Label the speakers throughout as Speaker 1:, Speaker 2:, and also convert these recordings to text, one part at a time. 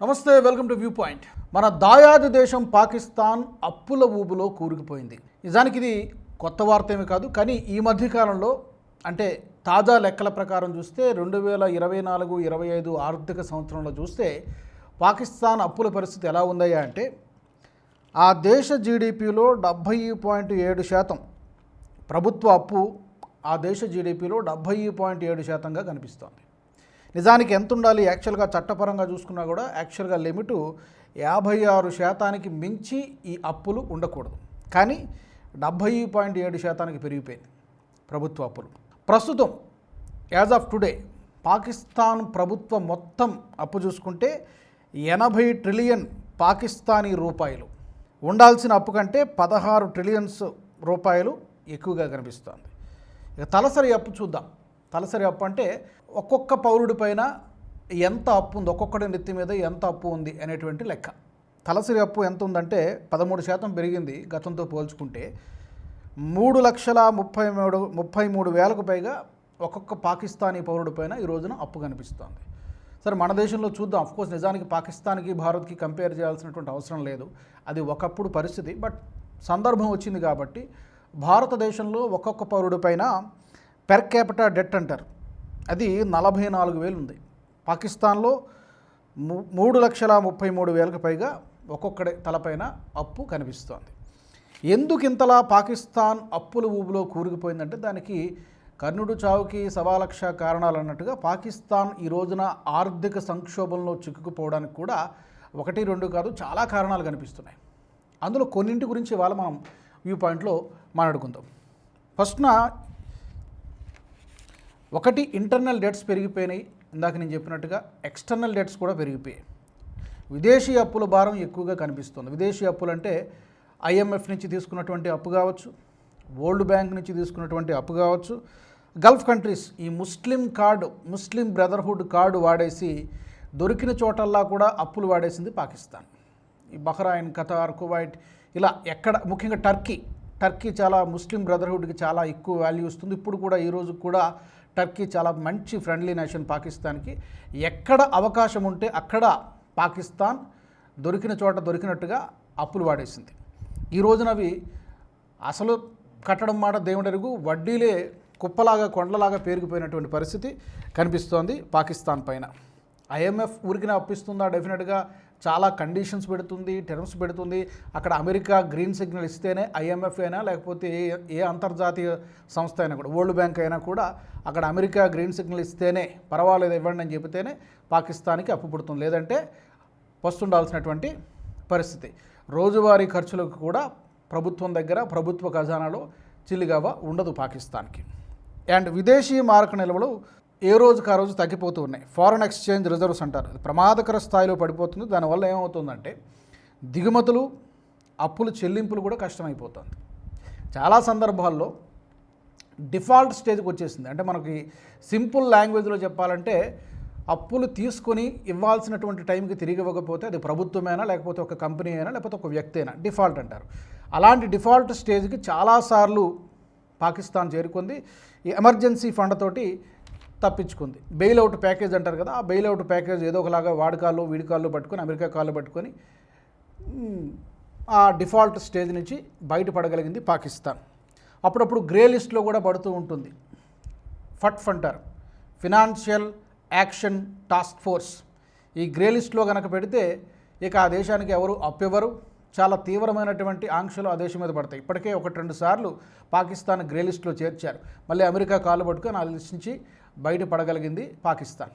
Speaker 1: నమస్తే welcome to view point. మన దాయాది దేశం పాకిస్తాన్ అప్పుల ఊబులో కూరుకుపోయింది. నిజానికి ఇది కొత్త వార్త ఏమి కాదు కానీ ఈ మధ్యకాలంలో అంటే తాజా లెక్కల ప్రకారం చూస్తే రెండు వేల ఇరవై నాలుగు ఇరవై ఐదు ఆర్థిక సంవత్సరంలో చూస్తే పాకిస్తాన్ అప్పుల పరిస్థితి ఎలా ఉందయ్యా అంటే ఆ దేశ జీడిపిలో డెబ్భై పాయింట్ ఏడు శాతం ప్రభుత్వ అప్పు ఆ దేశ జీడిపిలో డెబ్భై పాయింట్ ఏడు శాతంగా కనిపిస్తోంది. నిజానికి ఎంత ఉండాలి యాక్చువల్గా చట్టపరంగా చూసుకున్నా కూడా యాక్చువల్గా లిమిటు యాభై ఆరు శాతానికి మించి ఈ అప్పులు ఉండకూడదు. కానీ డెబ్భై పాయింట్ ఏడు శాతానికి పెరిగిపోయింది ప్రభుత్వ అప్పులు. ప్రస్తుతం యాజ్ ఆఫ్ టుడే పాకిస్తాన్ ప్రభుత్వం మొత్తం అప్పు చూసుకుంటే ఎనభై ట్రిలియన్ పాకిస్తానీ రూపాయలు. ఉండాల్సిన అప్పు కంటే పదహారు ట్రిలియన్స్ రూపాయలు ఎక్కువగా కనిపిస్తుంది. ఇక తలసరి అప్పు చూద్దాం. తలసరి అప్పు అంటే ఒక్కొక్క పౌరుడి పైన ఎంత అప్పు ఉంది ఒక్కొక్కడి నెత్తి మీద ఎంత అప్పు ఉంది అనేటువంటి లెక్క. తలసరి అప్పు ఎంత ఉందంటే పదమూడు శాతం పెరిగింది గతంతో పోల్చుకుంటే. మూడు లక్షల ముప్పై మూడు ముప్పై మూడు వేలకు పైగా ఒక్కొక్క పాకిస్తానీ పౌరుడి పైన ఈ రోజున అప్పు కనిపిస్తోంది. సరే మన దేశంలో చూద్దాం. అఫ్కోర్స్ నిజానికి పాకిస్తాన్కి భారత్కి కంపేర్ చేయాల్సినటువంటి అవసరం లేదు. అది ఒకప్పుడు పరిస్థితి బట్ సందర్భం వచ్చింది కాబట్టి భారతదేశంలో ఒక్కొక్క పౌరుడి పైన పెర్ క్యాపిటా డెట్ అంటారు. అది నలభై నాలుగు వేలు ఉంది. పాకిస్తాన్లో మూడు లక్షల ముప్పై మూడు వేలకు పైగా ఒక్కొక్కడి తలపైన అప్పు కనిపిస్తోంది. ఎందుకు ఇంతలా పాకిస్తాన్ అప్పుల ఊబులో కూరుకుపోయిందంటే దానికి కర్ణుడు చావుకి సవాలక్ష కారణాలు అన్నట్టుగా పాకిస్తాన్ ఈ రోజున ఆర్థిక సంక్షోభంలో చిక్కుకుపోవడానికి కూడా ఒకటి రెండు కాదు చాలా కారణాలు కనిపిస్తున్నాయి. అందులో కొన్నింటి గురించి ఇవాళ మనం వ్యూ పాయింట్లో మాట్లాడుకుందాం. ఫస్ట్న ఒకటి ఇంటర్నల్ డెట్స్ పెరిగిపోయినాయి. ఇందాక నేను చెప్పినట్టుగా ఎక్స్టర్నల్ డెట్స్ కూడా పెరిగిపోయాయి. విదేశీ అప్పుల భారం ఎక్కువగా కనిపిస్తుంది. విదేశీ అప్పులు అంటే ఐఎంఎఫ్ నుంచి తీసుకున్నటువంటి అప్పు కావచ్చు వరల్డ్ బ్యాంక్ నుంచి తీసుకున్నటువంటి అప్పు కావచ్చు గల్ఫ్ కంట్రీస్ ఈ Muslim card Muslim brotherhood card వాడేసి దొరికిన చోటల్లా కూడా అప్పులు వాడేసింది పాకిస్తాన్. ఈ బహ్రాయిన్ ఖతార్ కువైట్ ఇలా ఎక్కడ ముఖ్యంగా టర్కీ టర్కీ చాలా ముస్లిం బ్రదర్హుడ్కి చాలా ఎక్కువ వాల్యూ ఇస్తుంది. ఇప్పుడు కూడా ఈ రోజు కూడా టర్కీ చాలా మంచి ఫ్రెండ్లీ నేషన్ పాకిస్తాన్కి. ఎక్కడ అవకాశం ఉంటే అక్కడ పాకిస్తాన్ దొరికిన చోట దొరికినట్టుగా అప్పులు వాడేసింది. ఈ రోజున అవి అసలు కట్టడం మాట దేవుడెరుగు వడ్డీలే కుప్పలాగా కొండలాగా పేరుకుపోయినటువంటి పరిస్థితి కనిపిస్తోంది పాకిస్తాన్ పైన. ఐఎంఎఫ్ ఊరికినే అప్పిస్తుందా డెఫినెట్గా చాలా కండిషన్స్ పెడుతుంది టర్మ్స్ పెడుతుంది. అక్కడ అమెరికా గ్రీన్ సిగ్నల్ ఇస్తేనే ఐఎంఎఫ్ అయినా లేకపోతే ఏ ఏ అంతర్జాతీయ సంస్థ అయినా కూడా వరల్డ్ బ్యాంక్ అయినా కూడా అక్కడ అమెరికా గ్రీన్ సిగ్నల్ ఇస్తేనే పర్వాలేదు ఇవ్వండి అని చెబితేనే పాకిస్తాన్కి అప్పు పుడుతుంది. లేదంటే వస్తుండాల్సినటువంటి పరిస్థితి. రోజువారీ ఖర్చులకు కూడా ప్రభుత్వం దగ్గర ప్రభుత్వ ఖజానాలో చిల్లిగవ ఉండదు పాకిస్తాన్కి. అండ్ విదేశీ మారక నిల్వలు ఏ రోజుకి ఆ రోజు తగ్గిపోతూ ఉన్నాయి. ఫారెన్ ఎక్స్చేంజ్ రిజర్వ్స్ అంటారు. ప్రమాదకర స్థాయిలో పడిపోతుంది. దానివల్ల ఏమవుతుందంటే దిగుమతులు అప్పులు చెల్లింపులు కూడా కష్టమైపోతుంది. చాలా సందర్భాల్లో డిఫాల్ట్ స్టేజ్కి వచ్చేసింది. అంటే మనకి సింపుల్ లాంగ్వేజ్లో చెప్పాలంటే అప్పులు తీసుకొని ఇవ్వాల్సినటువంటి టైంకి తిరిగి ఇవ్వకపోతే అది ప్రభుత్వమైనా లేకపోతే ఒక కంపెనీ అయినా లేకపోతే ఒక వ్యక్తి అయినా. డిఫాల్ట్ అంటారు. అలాంటి డిఫాల్ట్ స్టేజ్కి చాలాసార్లు పాకిస్తాన్ చేరుకుంది. ఈ ఎమర్జెన్సీ ఫండ్ తోటి తప్పించుకుంది. బెయిల్అవుట్ ప్యాకేజ్ అంటారు కదా ఆ బెయిల్అవుట్ ప్యాకేజ్ ఏదో ఒకలాగా వాడికాల్లో వీడికాల్లో పట్టుకొని అమెరికా కాళ్ళు పట్టుకొని ఆ డిఫాల్ట్ స్టేజ్ నుంచి బయటపడగలిగింది పాకిస్తాన్. అప్పుడప్పుడు గ్రే లిస్ట్లో కూడా పడుతూ ఉంటుంది. ఫట్ అంటారు ఫినాన్షియల్ యాక్షన్ టాస్క్ ఫోర్స్ ఈ గ్రే లిస్ట్లో కనుక పెడితే ఇక ఆ దేశానికి ఎవరు అప్పెవరు చాలా తీవ్రమైనటువంటి ఆంక్షలు ఆ దేశం మీద పడతాయి. ఇప్పటికే ఒకటి రెండు సార్లు పాకిస్తాన్ గ్రే లిస్ట్లో చేర్చారు. మళ్ళీ అమెరికా కాలు పట్టుకొని ఆ లిస్ట్ నుంచి బయటపడగలిగింది పాకిస్తాన్.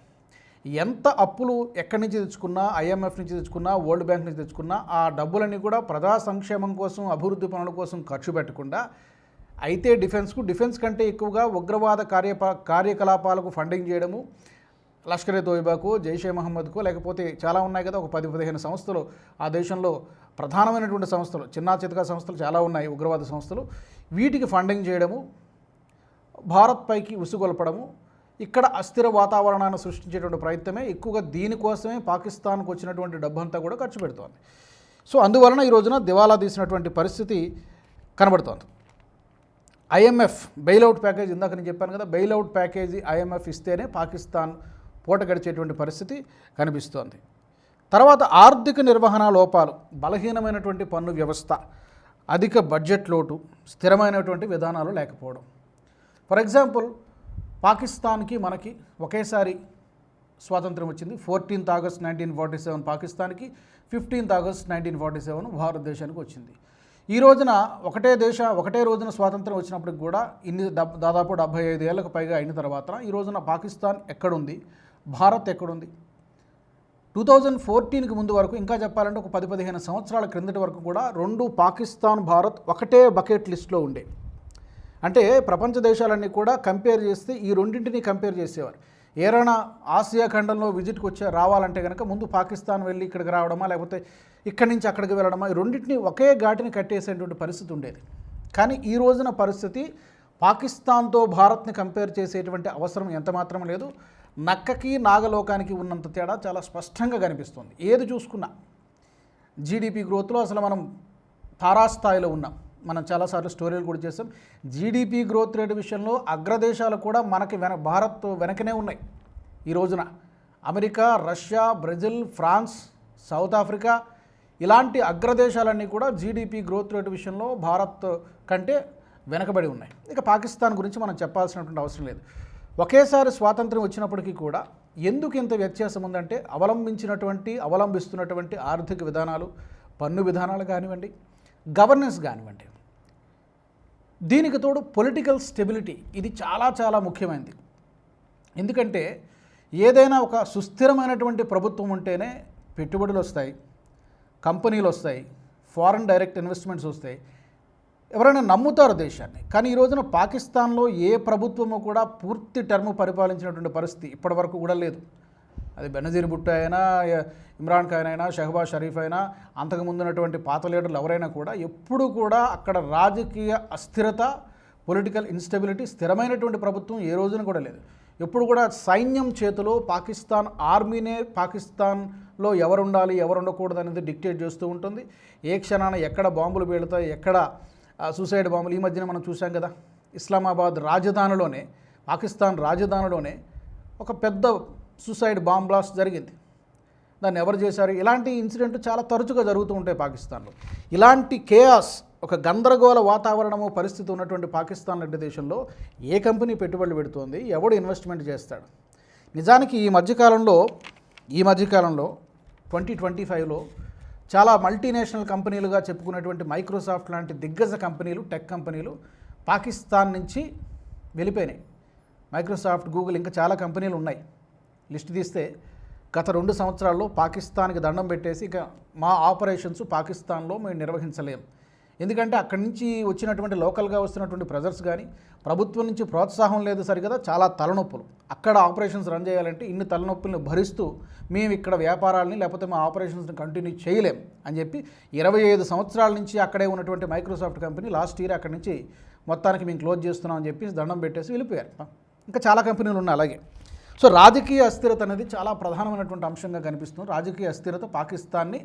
Speaker 1: ఎంత అప్పులు ఎక్కడి నుంచి తెచ్చుకున్నా ఐఎంఎఫ్ నుంచి తెచ్చుకున్నా వరల్డ్ బ్యాంక్ నుంచి తెచ్చుకున్నా ఆ డబ్బులన్నీ కూడా ప్రజా సంక్షేమం కోసం అభివృద్ధి పనుల కోసం ఖర్చు పెట్టకుండా అయితే డిఫెన్స్కు డిఫెన్స్ కంటే ఎక్కువగా ఉగ్రవాద కార్యప కార్యకలాపాలకు ఫండింగ్ చేయడము లష్కర్ ఏ తోయిబాకు జైషే మహమ్మద్కు లేకపోతే చాలా ఉన్నాయి కదా ఒక పది పదిహేను సంస్థలు ఆ దేశంలో ప్రధానమైనటువంటి సంస్థలు చిన్న చితక సంస్థలు చాలా ఉన్నాయి ఉగ్రవాద సంస్థలు వీటికి ఫండింగ్ చేయడము భారత్ పైకి ఉసుగొల్పడము ఇక్కడ అస్థిర వాతావరణాన్ని సృష్టించేటువంటి ప్రయత్నమే. ఎక్కువగా దీనికోసమే పాకిస్తాన్కు వచ్చినటువంటి డబ్బంతా కూడా ఖర్చు పెడుతోంది. సో అందువలన ఈ రోజున దివాలా తీసినటువంటి పరిస్థితి కనబడుతోంది. ఐఎంఎఫ్ బెయిల్అవుట్ ప్యాకేజ్ ఇందాక నేను చెప్పాను కదా బెయిలౌట్ ప్యాకేజీ ఐఎంఎఫ్ ఇస్తేనే పాకిస్తాన్ పూట గడిచేటువంటి పరిస్థితి కనిపిస్తోంది. తర్వాత ఆర్థిక నిర్వహణ లోపాలు బలహీనమైనటువంటి పన్ను వ్యవస్థ అధిక బడ్జెట్ లోటు స్థిరమైనటువంటి విధానాలు లేకపోవడం. ఫర్ ఎగ్జాంపుల్ పాకిస్తాన్కి మనకి ఒకేసారి స్వాతంత్రం వచ్చింది. Fourteenth August nineteen forty seven పాకిస్తాన్కి fifteenth August nineteen forty seven భారతదేశానికి వచ్చింది. ఈ రోజున ఒకటే దేశ ఒకటే రోజున స్వాతంత్రం వచ్చినప్పటికి కూడా ఇన్ని దాదాపు డెబ్బై ఐదు ఏళ్ళకు పైగా అయిన తర్వాత ఈ రోజున పాకిస్తాన్ ఎక్కడుంది? భారత్ ఎక్కడుంది? టూ థౌజండ్ ఫోర్టీన్కి ముందు వరకు ఇంకా చెప్పాలంటే ఒక పది పదిహేను సంవత్సరాల క్రిందటి వరకు కూడా రెండు పాకిస్తాన్ భారత్ ఒకటే బకెట్ లిస్ట్లో ఉండే. అంటే ప్రపంచ దేశాలన్నీ కూడా కంపేర్ చేస్తే ఈ రెండింటిని కంపేర్ చేసేవారు. ఏరైనా ఆసియా ఖండంలో విజిట్కి వచ్చే రావాలంటే కనుక ముందు పాకిస్తాన్ వెళ్ళి ఇక్కడికి రావడమా లేకపోతే ఇక్కడి నుంచి అక్కడికి వెళ్ళడమా ఈ రెండింటిని ఒకే ఘాటిని కట్టేసేటువంటి పరిస్థితి ఉండేది. కానీ ఈ రోజున పరిస్థితి పాకిస్తాన్తో భారత్ని కంపేర్ చేసేటువంటి అవసరం ఎంత మాత్రం లేదు. నక్కకి నాగలోకానికి ఉన్నంత తేడా చాలా స్పష్టంగా కనిపిస్తుంది. ఏది చూసుకున్నా జీడిపి గ్రోత్లో అసలు మనం తారాస్థాయిలో ఉన్నాం. మనం చాలాసార్లు స్టోరీలు కూడా చేస్తాం. జీడిపి గ్రోత్ రేటు విషయంలో అగ్రదేశాలు కూడా మనకి వెన భారత్ వెనకనే ఉన్నాయి. ఈ రోజున America Russia Brazil France South Africa ఇలాంటి అగ్రదేశాలన్నీ కూడా జీడిపి గ్రోత్ రేటు విషయంలో భారత్ కంటే వెనకబడి ఉన్నాయి. ఇక పాకిస్తాన్ గురించి మనం చెప్పాల్సినటువంటి అవసరం లేదు. ఒకేసారి స్వాతంత్రం వచ్చినప్పటికీ కూడా ఎందుకు ఇంత వ్యత్యాసం ఉందంటే అవలంబించినటువంటి అవలంబిస్తున్నటువంటి ఆర్థిక విధానాలు పన్ను విధానాలు కానివ్వండి గవర్నెన్స్ కానివ్వండి. దీనికి తోడు పొలిటికల్ స్టెబిలిటీ ఇది చాలా చాలా ముఖ్యమైనది ఎందుకంటే ఏదైనా ఒక సుస్థిరమైనటువంటి ప్రభుత్వం ఉంటేనే పెట్టుబడులు వస్తాయి కంపెనీలు వస్తాయి ఫారెన్ డైరెక్ట్ ఇన్వెస్ట్మెంట్స్ వస్తాయి. ఎవరైనా నమ్ముతారు దేశాన్ని కానీ ఈ రోజున పాకిస్తాన్లో ఏ ప్రభుత్వము కూడా పూర్తి టర్మ్ పరిపాలించినటువంటి పరిస్థితి ఇప్పటివరకు కూడా లేదు. అది బెనజీర్ భుట్టో అయినా ఇమ్రాన్ ఖాన్ అయినా షహబాజ్ షరీఫ్ అయినా అంతకు ముందున్నటువంటి పాత లీడర్లు ఎవరైనా కూడా ఎప్పుడు కూడా అక్కడ రాజకీయ అస్థిరత పొలిటికల్ ఇన్స్టెబిలిటీ స్థిరమైనటువంటి ప్రభుత్వం ఏ రోజున కూడా లేదు. ఎప్పుడు కూడా సైన్యం చేతిలో పాకిస్తాన్ ఆర్మీనే పాకిస్తాన్లో ఎవరు ఉండాలి ఎవరు ఉండకూడదు అనేది డిక్టేట్ చేస్తూ ఉంటుంది. ఏ క్షణాన ఎక్కడ బాంబులు పేలుతాయి ఎక్కడ సూసైడ్ బాంబులు ఈ మధ్యన మనం చూసాం కదా ఇస్లామాబాద్ రాజధానిలోనే పాకిస్తాన్ రాజధానిలోనే ఒక పెద్ద సూసైడ్ బాంబ్ బ్లాస్ట్ జరిగింది. దాన్ని ఎవరు చేశారు? ఇలాంటి ఇన్సిడెంట్ చాలా తరచుగా జరుగుతూ ఉంటాయి పాకిస్తాన్లో. ఇలాంటి కేయాస్ ఒక గందరగోళ వాతావరణము పరిస్థితి ఉన్నటువంటి పాకిస్తాన్ లాంటి దేశంలో ఏ కంపెనీ పెట్టుబడులు పెడుతోంది? ఎవడు ఇన్వెస్ట్మెంట్ చేస్తాడు? నిజానికి ఈ మధ్యకాలంలో ఈ మధ్యకాలంలో ట్వంటీ ట్వంటీ ఫైవ్లో చాలా మల్టీనేషనల్ కంపెనీలుగా చెప్పుకున్నటువంటి మైక్రోసాఫ్ట్ లాంటి దిగ్గజ కంపెనీలు టెక్ కంపెనీలు పాకిస్తాన్ నుంచి వెళ్ళిపోయినాయి. మైక్రోసాఫ్ట్ గూగుల్ ఇంకా చాలా కంపెనీలు ఉన్నాయి. లిస్ట్ తీస్తే గత రెండు సంవత్సరాల్లో పాకిస్తాన్కి దండం పెట్టేసి ఇక మా ఆపరేషన్స్ పాకిస్తాన్లో మేము నిర్వహించలేం. ఎందుకంటే అక్కడి నుంచి వచ్చినటువంటి లోకల్గా వస్తున్నటువంటి ప్రెజర్స్ కానీ ప్రభుత్వం నుంచి ప్రోత్సాహం లేదు సరిగదా చాలా తలనొప్పులు. అక్కడ ఆపరేషన్స్ రన్ చేయాలంటే ఇన్ని తలనొప్పులను భరిస్తూ మేము ఇక్కడ వ్యాపారాలని లేకపోతే మా ఆపరేషన్స్ని కంటిన్యూ చేయలేం అని చెప్పి ఇరవై ఐదు సంవత్సరాల నుంచి అక్కడే ఉన్నటువంటి మైక్రోసాఫ్ట్ కంపెనీ లాస్ట్ ఇయర్ అక్కడి నుంచి మొత్తానికి మేము క్లోజ్ చేస్తున్నాం అని చెప్పి దండం పెట్టేసి వెళ్ళిపోయారు. ఇంకా చాలా కంపెనీలు ఉన్నాయి అలాగే. సో రాజకీయ అస్థిరత అనేది చాలా ప్రధానమైనటువంటి అంశంగా కనిపిస్తుంది. రాజకీయ అస్థిరత పాకిస్తాన్ని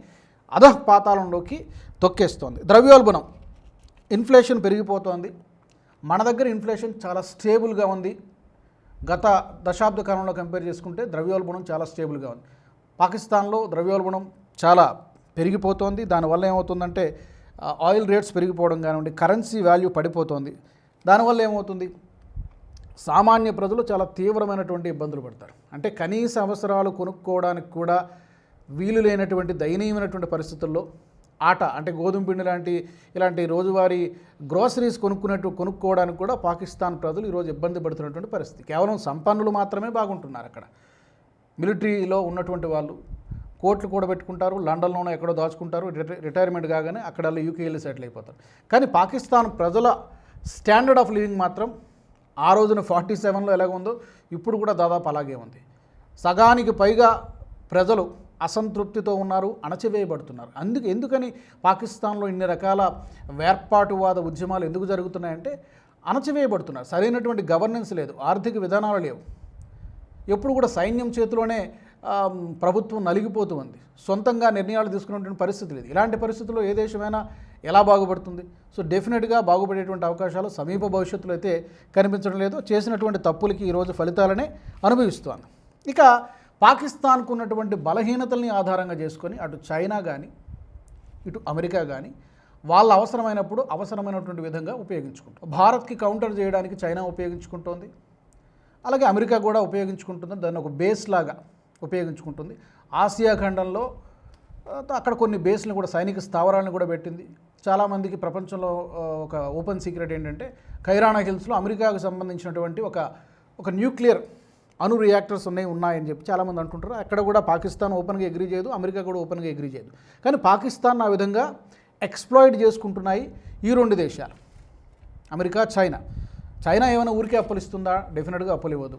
Speaker 1: అధఃపాతాళంలోకి తొక్కేస్తోంది. ద్రవ్యోల్బణం ఇన్ఫ్లేషన్ పెరిగిపోతోంది. మన దగ్గర ఇన్ఫ్లేషన్ చాలా స్టేబుల్గా ఉంది. గత దశాబ్ద కాలంలో కంపేర్ చేసుకుంటే ద్రవ్యోల్బణం చాలా స్టేబుల్గా ఉంది. పాకిస్తాన్లో ద్రవ్యోల్బణం చాలా పెరిగిపోతోంది. దానివల్ల ఏమవుతుందంటే ఆయిల్ రేట్స్ పెరిగిపోవడం కానివ్వండి కరెన్సీ వాల్యూ పడిపోతోంది. దానివల్ల ఏమవుతుంది? సామాన్య ప్రజలు చాలా తీవ్రమైనటువంటి ఇబ్బందులు పడతారు. అంటే కనీస అవసరాలు కొనుక్కోవడానికి కూడా వీలు లేనటువంటి దయనీయమైనటువంటి పరిస్థితుల్లో ఆట అంటే గోధుమ పిండి లాంటి ఇలాంటి రోజువారీ గ్రోసరీస్ కొనుక్కున్నట్టు కొనుక్కోవడానికి కూడా పాకిస్తాన్ ప్రజలు ఈరోజు ఇబ్బంది పడుతున్నటువంటి పరిస్థితి. కేవలం సంపన్నులు మాత్రమే బాగుంటున్నారు అక్కడ. మిలిటరీలో ఉన్నటువంటి వాళ్ళు కోట్లు కూడా పెట్టుకుంటారు లండన్లోనో ఎక్కడో దాచుకుంటారు రిటై- రిటైర్మెంట్ కాగానే అక్కడ యూకే వెళ్ళి సెటిల్ అయిపోతారు. కానీ పాకిస్తాన్ ప్రజల స్టాండర్డ్ ఆఫ్ లివింగ్ మాత్రం ఆ రోజున ఫార్టీ సెవెన్లో ఎలాగ ఉందో ఇప్పుడు కూడా దాదాపు అలాగే ఉంది. సగానికి పైగా ప్రజలు అసంతృప్తితో ఉన్నారు అణచివేయబడుతున్నారు. అందుకు ఎందుకని పాకిస్తాన్లో ఇన్ని రకాల వేర్పాటువాద ఉద్యమాలు ఎందుకు జరుగుతున్నాయంటే అణచివేయబడుతున్నారు. సరైనటువంటి గవర్నెన్స్ లేదు ఆర్థిక విధానాలు లేవు. ఎప్పుడు కూడా సైన్యం చేతిలోనే ప్రభుత్వం నలిగిపోతూ ఉంది. సొంతంగా నిర్ణయాలు తీసుకున్నటువంటి పరిస్థితి లేదు. ఇలాంటి పరిస్థితుల్లో ఏ దేశమైనా ఎలా బాగుపడుతుంది? సో డెఫినెట్గా బాగుపడేటువంటి అవకాశాలు సమీప భవిష్యత్తులో అయితే కనిపించడం లేదు. చేసినటువంటి తప్పులకి ఈరోజు ఫలితాలనే అనుభవిస్తోంది. ఇక పాకిస్తాన్కు ఉన్నటువంటి బలహీనతల్ని ఆధారంగా చేసుకొని అటు చైనా కానీ ఇటు అమెరికా కానీ వాళ్ళ అవసరమైనప్పుడు అవసరమైనటువంటి విధంగా ఉపయోగించుకుంటారు. భారత్కి కౌంటర్ చేయడానికి చైనా ఉపయోగించుకుంటోంది. అలాగే అమెరికా కూడా ఉపయోగించుకుంటుంది దాన్ని ఒక బేస్ లాగా ఉపయోగించుకుంటుంది. ఆసియా ఖండంలో అక్కడ కొన్ని బేస్లను కూడా సైనిక స్థావరాలను కూడా పెట్టింది. చాలామందికి ప్రపంచంలో ఒక ఓపెన్ సీక్రెట్ ఏంటంటే ఖైరానా హిల్స్లో అమెరికాకు సంబంధించినటువంటి ఒక ఒక న్యూక్లియర్ అణు రియాక్టర్స్ ఉన్నాయి ఉన్నాయని చెప్పి చాలామంది అంటుంటారు. అక్కడ కూడా పాకిస్తాన్ ఓపెన్గా ఎగ్రీ చేయదు అమెరికా కూడా ఓపెన్గా ఎగ్రీ చేయదు. కానీ పాకిస్తాన్ ఆ విధంగా ఎక్స్ప్లాయిడ్ చేసుకుంటున్నాయి ఈ రెండు దేశాలు. America China. చైనా ఏమైనా ఊరికే అప్పులిస్తుందా డెఫినెట్గా అప్పులివ్వదు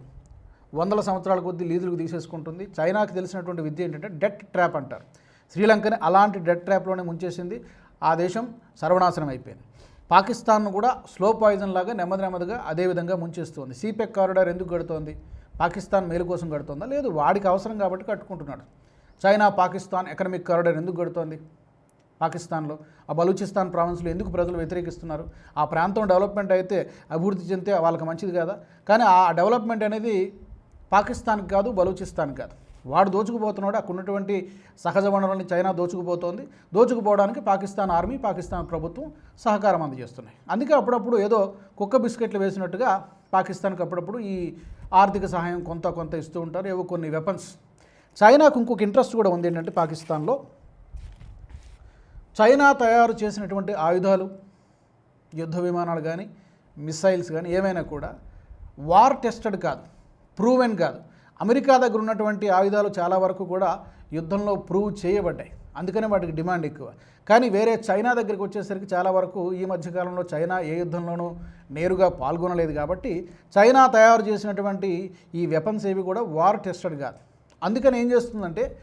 Speaker 1: వందల సంవత్సరాల కొద్దీ లీజులకు తీసేసుకుంటుంది. చైనాకి తెలిసినటువంటి విద్య ఏంటంటే డెట్ ట్రాప్ అంటారు. శ్రీలంకని అలాంటి డెట్ ట్రాప్లోనే ముంచేసింది. ఆ దేశం సర్వనాశనం అయిపోయింది. పాకిస్తాన్ను కూడా స్లో పాయిజన్ లాగా నెమ్మది నెమ్మదిగా అదే విధంగా ముంచేస్తుంది. సీపెక్ కారిడార్ ఎందుకు కడుతోంది? పాకిస్తాన్ మేలు కోసం కడుతోందా? లేదు వాడికి అవసరం కాబట్టి కట్టుకుంటున్నాడు. చైనా పాకిస్తాన్ ఎకనమిక్ కారిడార్ ఎందుకు కడుతోంది? పాకిస్తాన్లో ఆ బలూచిస్తాన్ ప్రావిన్స్లో ఎందుకు ప్రజలు వ్యతిరేకిస్తున్నారు? ఆ ప్రాంతం డెవలప్మెంట్ అయితే అభివృద్ధి చెందితే వాళ్ళకి మంచిది కదా? కానీ ఆ డెవలప్మెంట్ అనేది పాకిస్తాన్కి కాదు బలూచిస్తాన్ కాదు. వాడు దోచుకుపోతున్నాడు. అక్కడ ఉన్నటువంటి సహజ వనరుల్ని చైనా దోచుకుపోతోంది. దోచుకుపోవడానికి పాకిస్తాన్ ఆర్మీ పాకిస్తాన్ ప్రభుత్వం సహకారం అందజేస్తున్నాయి. అందుకే అప్పుడప్పుడు ఏదో కుక్క బిస్కెట్లు వేసినట్టుగా పాకిస్తాన్కి అప్పుడప్పుడు ఈ ఆర్థిక సహాయం కొంత కొంత ఇస్తూ ఉంటారు. ఏవో కొన్ని వెపన్స్ చైనాకు ఇంకొక ఇంట్రెస్ట్ కూడా ఉంది ఏంటంటే పాకిస్తాన్లో. చైనా తయారు చేసినటువంటి ఆయుధాలు యుద్ధ విమానాలు కానీ మిసైల్స్ కానీ ఏమైనా కూడా వార్ టెస్టెడ్ కాదు. ప్రూవెన్ కాదు. అమెరికా దగ్గర ఉన్నటువంటి ఆయుధాలు చాలా వరకు కూడా యుద్ధంలో ప్రూవ్ చేయబడ్డాయి. అందుకనే వాటికి డిమాండ్ ఎక్కువ. కానీ వేరే చైనా దగ్గరికి వచ్చేసరికి చాలా వరకు ఈ మధ్యకాలంలో చైనా ఏ యుద్ధంలోనూ నేరుగా పాల్గొనలేదు కాబట్టి చైనా తయారు చేసినటువంటి ఈ వెపన్స్ ఏవి కూడా వార్ టెస్టెడ్ కాదు. అందుకని ఏం చేస్తుందంటే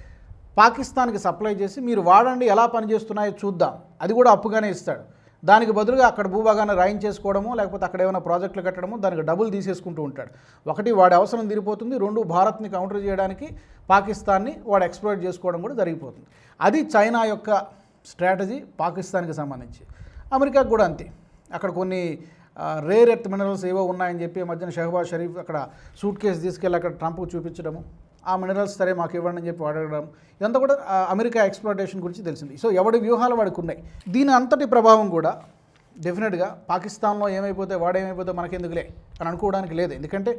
Speaker 1: పాకిస్తాన్కి సప్లై చేసి మీరు వాడండి ఎలా పనిచేస్తున్నాయో చూద్దాం. అది కూడా అప్పుగానే ఇస్తాడు. దానికి బదులుగా అక్కడ భూభాగాన్ని రాయించేసుకోవడము లేకపోతే అక్కడ ఏమైనా ప్రాజెక్టులు కట్టడము దానికి డబ్బులు తీసేసుకుంటూ ఉంటాడు. ఒకటి వాడి అవసరం తీరిపోతుంది రెండు భారత్ని కౌంటర్ చేయడానికి పాకిస్తాన్ని వాడు ఎక్స్ప్లోర్ చేసుకోవడం కూడా జరిగిపోతుంది. అది చైనా యొక్క స్ట్రాటజీ పాకిస్తాన్కి సంబంధించి. అమెరికాకు కూడా అంతే. అక్కడ కొన్ని రేర్ ఎర్త్ మినరల్స్ ఏవో ఉన్నాయని చెప్పి మధ్యన షహబాజ్ షరీఫ్ అక్కడ సూట్ కేసు తీసుకెళ్ళి అక్కడ ట్రంప్కు చూపించడము. ఆ మినరల్స్ సరే మాకు ఇవ్వండి అని చెప్పి అడగడం ఇదంతా కూడా అమెరికా ఎక్స్ప్లోటేషన్ గురించి తెలిసింది. సో ఎవడి వ్యూహాలు వాడికి ఉన్నాయి. దీని అంతటి ప్రభావం కూడా డెఫినెట్గా పాకిస్తాన్లో ఏమైపోతే వాడేమైపోతే మనకెందుకులే అని అనుకోవడానికి లేదు. ఎందుకంటే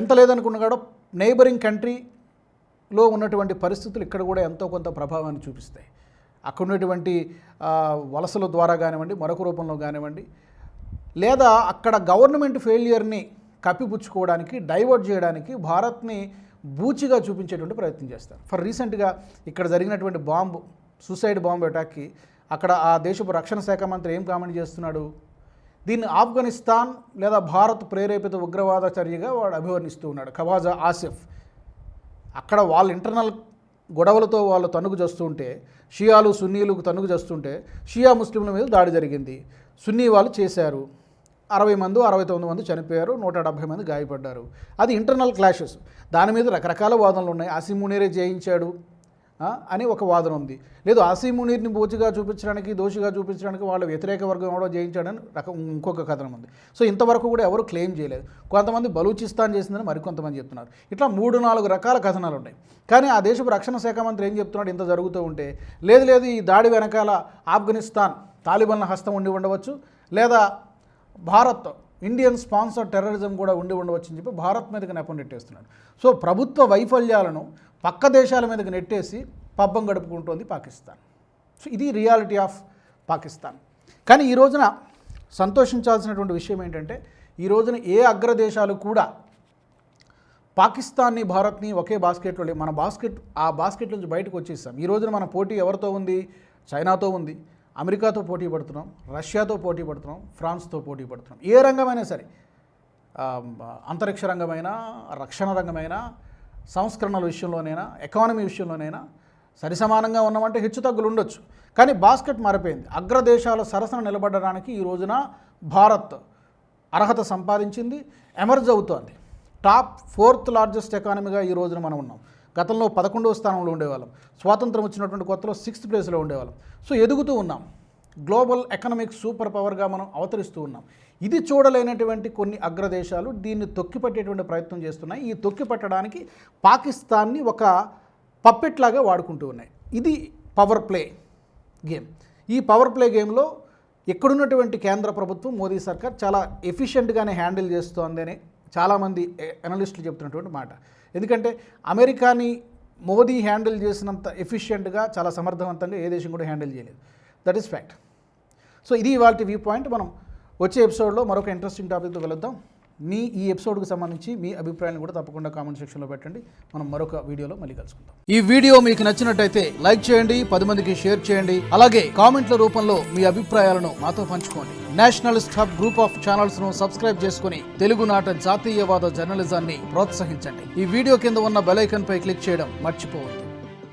Speaker 1: ఎంత లేదనుకున్నా నైబరింగ్ కంట్రీలో ఉన్నటువంటి పరిస్థితులు ఇక్కడ కూడా ఎంతో కొంత ప్రభావాన్ని చూపిస్తాయి. అక్కడ ఉన్నటువంటి వలసల ద్వారా కానివ్వండి మరొక రూపంలో కానివ్వండి లేదా అక్కడ గవర్నమెంట్ ఫెయిలియర్ని కప్పిపుచ్చుకోవడానికి డైవర్ట్ చేయడానికి భారత్ని బూచిగా చూపించేటువంటి ప్రయత్నం చేస్తారు. ఫర్ రీసెంట్గా ఇక్కడ జరిగినటువంటి బాంబు సూసైడ్ బాంబు అటాక్కి అక్కడ ఆ దేశపు రక్షణ శాఖ మంత్రి ఏం కామెంట్ చేస్తున్నాడు? దీన్ని ఆఫ్ఘనిస్తాన్ లేదా భారత్ ప్రేరేపిత ఉగ్రవాద చర్యగా వాడు అభివర్ణిస్తూ ఉన్నాడు. ఖవాజా ఆసిఫ్. అక్కడ వాళ్ళ ఇంటర్నల్ గొడవలతో వాళ్ళు తనుగు చేస్తుంటే షియాలు సున్నీలు తనుగు చేస్తుంటే షియా ముస్లింల మీద దాడి జరిగింది. సున్నీ వాళ్ళు చేశారు. అరవై మంది అరవై తొమ్మిది మంది చనిపోయారు నూట డెబ్భై మంది గాయపడ్డారు. అది ఇంటర్నల్ క్లాషెస్ దాని మీద రకరకాల వాదనలు ఉన్నాయి. ఆసిమునీరే జయించాడు అని ఒక వాదన ఉంది. లేదు ఆసిమునీర్ని బోచిగా చూపించడానికి దోషిగా చూపించడానికి వాళ్ళ వ్యతిరేక వర్గం ఎవడో జయించాడని రకం ఇంకొక కథనం ఉంది. సో ఇంతవరకు కూడా ఎవరు క్లెయిమ్ చేయలేదు. కొంతమంది బలూచిస్తాన్ చేసిందని మరికొంతమంది చెప్తున్నారు. ఇట్లా మూడు నాలుగు రకాల కథనాలు ఉన్నాయి. కానీ ఆ దేశపు రక్షణ శాఖ మంత్రి ఏం చెప్తున్నాడు? ఇంత జరుగుతూ ఉంటే లేదు లేదు ఈ దాడి వెనకాల ఆఫ్ఘనిస్తాన్ తాలిబన్ల హస్తం ఉండి ఉండవచ్చు లేదా భారత్ ఇండియన్ స్పాన్సర్ టెర్రరిజం కూడా ఉండి ఉండవచ్చని చెప్పి భారత్ మీదకి నెపం నెట్టేస్తున్నాడు. సో ప్రభుత్వ వైఫల్యాలను పక్క దేశాల మీదకి నెట్టేసి పబ్బం గడుపుకుంటోంది పాకిస్తాన్. సో ఇది రియాలిటీ ఆఫ్ పాకిస్తాన్. కానీ ఈ రోజున సంతోషించాల్సినటువంటి విషయం ఏంటంటే ఈ రోజున ఏ అగ్రదేశాలు కూడా పాకిస్తాన్ని భారత్ని ఒకే బాస్కెట్లో మన బాస్కెట్ ఆ బాస్కెట్ నుంచి బయటకు వచ్చేస్తాం ఈ రోజున మన పోటీ ఎవరితో ఉంది? చైనాతో ఉంది. అమెరికాతో పోటీ పడుతున్నాం రష్యాతో పోటీ పడుతున్నాం ఫ్రాన్స్తో పోటీ పడుతున్నాం. ఏ రంగమైనా సరే అంతరిక్ష రంగమైనా రక్షణ రంగమైనా సంస్కరణల విషయంలోనైనా ఎకానమీ విషయంలోనైనా సరిసమానంగా ఉన్నామంటే హెచ్చు తగ్గులు ఉండొచ్చు. కానీ బాస్కెట్ మారిపోయింది. అగ్రదేశాల సరసన నిలబడడానికి ఈ రోజున భారత్ అర్హత సంపాదించింది ఎమర్జ్ అవుతోంది. టాప్ ఫోర్త్ లార్జెస్ట్ ఎకానమీగా ఈ రోజున మనం ఉన్నాం. గతంలో పదకొండవ స్థానంలో ఉండేవాళ్ళం. స్వాతంత్రం వచ్చినటువంటి కొత్తలో సిక్స్త్ ప్లేస్లో ఉండేవాళ్ళం. సో ఎదుగుతూ ఉన్నాం. గ్లోబల్ ఎకనామిక్ సూపర్ పవర్గా మనం అవతరిస్తూ ఉన్నాం. ఇది చూడలేనటువంటి కొన్ని అగ్రదేశాలు దీన్ని తొక్కిపట్టేటువంటి ప్రయత్నం చేస్తున్నాయి. ఈ తొక్కిపట్టడానికి పాకిస్తాన్ని ఒక పప్పెట్ లాగా వాడుకుంటూ ఉన్నాయి. ఇది పవర్ ప్లే గేమ్. ఈ పవర్ ప్లే గేమ్లో ఎక్కడున్నటువంటి కేంద్ర ప్రభుత్వం మోదీ సర్కార్ చాలా ఎఫిషియెంట్గానే హ్యాండిల్ చేస్తోందని చాలామంది అనలిస్టులు చెప్తున్నటువంటి మాట. ఎందుకంటే అమెరికాని మోదీ హ్యాండిల్ చేసినంత ఎఫిషియెంట్గా చాలా సమర్థవంతంగా ఏ దేశం కూడా హ్యాండిల్ చేయలేదు. దట్ ఈస్ ఫ్యాక్ట్ సో ఇది ఇవాళ వ్యూ పాయింట్ మనం వచ్చే ఎపిసోడ్లో మరొక ఇంట్రెస్టింగ్ టాపిక్తో కలుద్దాం. మీ ఈ ఎపిసోడ్కు సంబంధించి మీ అభిప్రాయాన్ని కూడా తప్పకుండా కామెంట్ సెక్షన్లో పెట్టండి. మనం మరొక వీడియోలో మళ్ళీ కలుసుకుందాం. ఈ వీడియో మీకు నచ్చినట్టయితే లైక్ చేయండి పది మందికి షేర్ చేయండి. అలాగే కామెంట్ల రూపంలో మీ అభిప్రాయాలను మాతో పంచుకోండి. నేషనల్ స్టాఫ్ గ్రూప్ ఆఫ్ ఛానల్స్ను సబ్స్క్రైబ్ చేసుకుని తెలుగునాట జాతీయవాద జర్నలిజాన్ని ప్రోత్సహించండి. ఈ వీడియో కింద ఉన్న బెలైకన్పై క్లిక్ చేయడం మర్చిపోవద్దు.